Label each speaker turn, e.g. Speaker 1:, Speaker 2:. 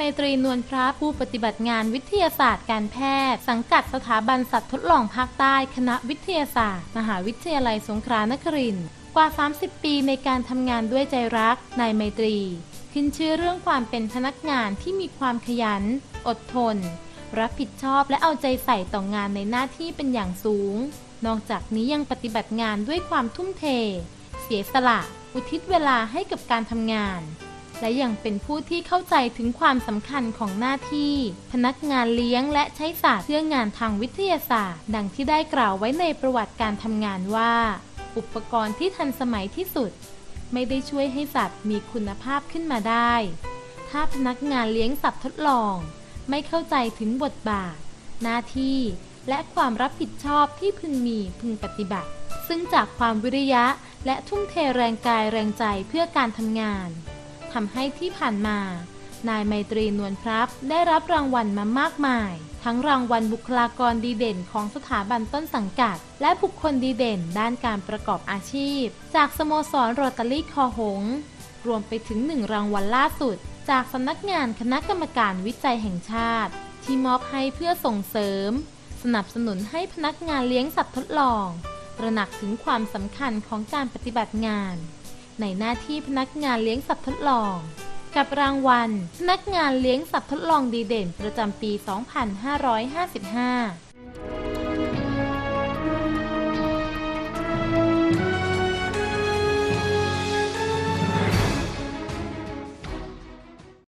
Speaker 1: มตรีนวลพระผู้ปฏิบัติงานวิทยาศาสตร์การแพทย์ สังกัดสถาบันสัตว์ทดลองภาคใต้คณะวิทยาศาสตร์ มหาวิทยาลัยสงขลานครินทร์กว่า 30 ปีในการทำงานด้วยใจรักนายไมตรี ขึ้นชื่อเรื่องความเป็นพนักงานที่มีความขยัน อดทน รับผิดชอบและเอาใจใส่ต่องงานในหน้าที่เป็นอย่างสูง นอกจากนี้ยังปฏิบัติงานด้วยความทุ่มเท เสียสละ อุทิศเวลาให้กับการทำงาน และยังเป็นผู้ที่เข้าใจถึงความสำคัญของหน้าที่ พนักงานเลี้ยงและใช้ศาสตร์เพื่องานทางวิทยาศาสตร์ ดังที่ได้กล่าวไว้ในประวัติการทำงานว่า อุปกรณ์ที่ทันสมัยที่สุด ไม่ได้ช่วยให้สัตว์มีคุณภาพขึ้นมาได้ ถ้าพนักงานเลี้ยงสัตว์ทดลอง ไม่เข้าใจถึงบทบาท หน้าที่ และความรับผิดชอบที่พึงมีพึงปฏิบัติ ซึ่งจากความวิริยะและทุ่มเทแรงกายแรงใจเพื่อการทำงาน ทำให้ที่ผ่านมา นายไมตรีนวลพรับได้รับรางวัลมามากมาย ทั้งรางวัลบุคลากรดีเด่นของสถาบันต้นสังกัด และบุคคลดีเด่นด้านการประกอบอาชีพ จากสโมสรโรตารี่คอหงส์รวมไปถึงหนึ่งรางวัลล่าสุด จากสำนักงานคณะกรรมการวิจัยแห่งชาติ ที่มอบให้เพื่อส่งเสริม สนับสนุนให้พนักงานเลี้ยงสัตว์ทดลอง ตระหนักถึงความสำคัญของการปฏิบัติงาน ในหน้าที่พนักงานเลี้ยงสัตว์ทดลอง กับรางวัลพนักงานเลี้ยงสัตว์ทดลองดีเด่นประจำปี 2555